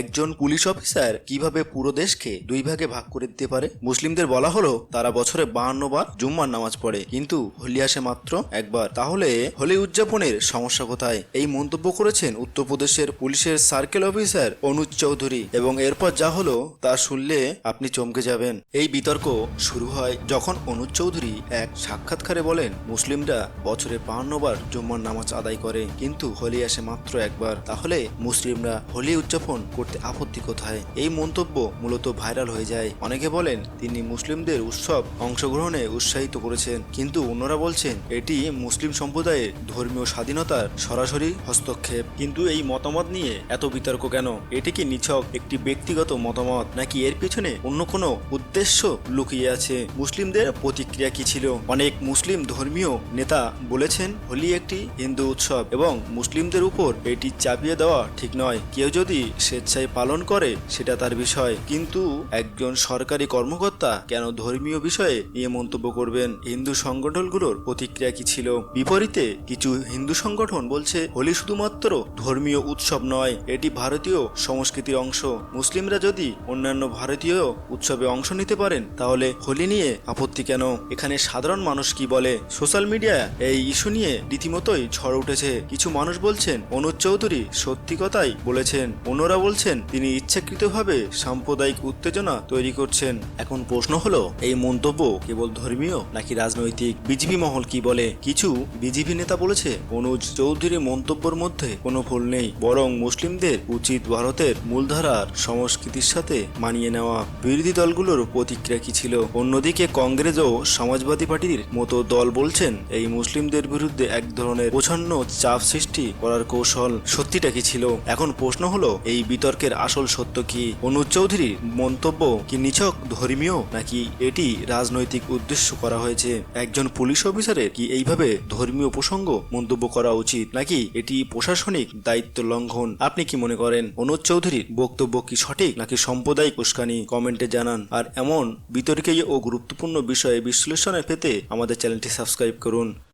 একজন police officer কীভাবে পুরো দেশকে দুই ভাগে ভাগ করে দিতে পারে? মুসলিমদের বলা হলো, তারা বছরে বাহান্ন বার জুম্মার নামাজ পড়ে, কিন্তু হোলি আসে মাত্র একবার। তাহলে হোলি উদযাপনের সমস্যা কোথায়? এই মন্তব্য করেছেন উত্তরপ্রদেশের পুলিশের সার্কেল অফিসার অনুজ চৌধুরী, এবং এরপর যা হলো তা শুনলে আপনি চমকে যাবেন। এই বিতর্ক শুরু হয় যখন অনুজ চৌধুরী এক সাক্ষাৎকারে বলেন, মুসলিমরা বছরে বাহান্ন বার জুম্মার নামাজ আদায় করে, কিন্তু হোলি আসে মাত্র একবার। তাহলে মুসলিমরা হোলি উদযাপন করতে আপত্তি কোথায়? এই মন্তব্য মূলত ভাইরাল হয়ে যায়। অনেকে বলেন, তিনি মুসলিমদের উৎসব অংশগ্রহণে উৎসাহিত করেছেন। কিন্তু অন্যরা বলছেন, এটি মুসলিম সম্প্রদায়ের ধর্মীয় স্বাধীনতার সরাসরি হস্তক্ষেপ। কিন্তু এই মতামত নিয়ে এত বিতর্ক কেন? এটি কি নিছক একটি ব্যক্তিগত মতামত, নাকি এর পিছনে অন্য কোনো উদ্দেশ্য লুকিয়ে আছে? মুসলিমদের প্রতিক্রিয়া কি ছিল? অনেক মুসলিম ধর্মীয় নেতা বলেছেন, হোলি একটি হিন্দু উৎসব এবং মুসলিমদের উপর এটি চাপিয়ে দেওয়া ঠিক নয়। কেউ যদি স্বেচ্ছায় পালন করে, সেটা তার বিষয়। কিন্তু একজন সরকারি কর্মকর্তা কেন ধর্মীয় বিষয়ে নিয়ে মন্তব্য করবেন? হিন্দু সংগঠনগুলোর প্রতিক্রিয়া কি ছিল? বিপরীতে কিছু হিন্দু সংগঠন বলছে, হোলি শুধুমাত্র ধর্মীয় উৎসব নয়, এটি ভারতীয় সংস্কৃতির অংশ। মুসলিমরা যদি অন্যান্য ভারতীয় উৎসবে অংশ নিতে পারেন, তাহলে হোলি নিয়ে আপত্তি কেন? এখানে সাধারণ মানুষ কি বলে? সোশ্যাল মিডিয়া এই ইস্যু নিয়ে রীতিমতোই ঝড় উঠেছে। কিছু মানুষ বলছেন, অনুজ চৌধুরী সত্যি কথাই বলেছেন। অন্যরা বলছেন তিনি ইচ্ছাকৃতভাবে সাম্প্রদায়িক উত্তেজনা তৈরি করছেন। এখন প্রশ্ন হলো, এই মন্তব্য কেবল ধর্মীয় নাকি রাজনৈতিক বিজেপি মহল কি বলে? কিছু বিজেপি নেতা বলেছে, অনুজ চৌধুরী মন্তব্যের মধ্যে কোনো ভুল নেই, বরং মুসলিমদের উচিত ভারতের মূলধারার সংস্কৃতির সাথে মানিয়ে নেওয়া। বিরোধী দলগুলোর প্রতিক্রিয়া কি ছিল? অন্যদিকে কংগ্রেস ও সমাজবাদী পার্টির মতো দল বলছেন, এই মুসলিমদের বিরুদ্ধে এক ধরনের প্রচ্ছন্ন চাপ সৃষ্টি করার কৌশল সত্যিটা কি ছিল? এখন প্রশ্ন হলো, এই বিতর্কের আসল সত্য কি অনুজ চৌধুরীর মন্তব্য কি নিছক ধর্মীয়, নাকি এটি রাজনৈতিক উদ্দেশ্য করা হয়েছে? একজন পুলিশ অফিসারের কি এইভাবে ধর্মীয় প্রসঙ্গ মন্তব্য করা উচিত, নাকি এটি প্রশাসনিক দায়িত্ব লঙ্ঘন? আপনি কি মনে করেন, অনুজ চৌধুরীর বক্তব্য কি সঠিক, নাকি সাম্প্রদায়িক উস্কানি? কমেন্টে জানান। আর এমন বিতর্কে ও গুরুত্বপূর্ণ বিষয়ে বিশ্লেষণে পেতে আমাদের চ্যানেলটি সাবস্ক্রাইব করুন।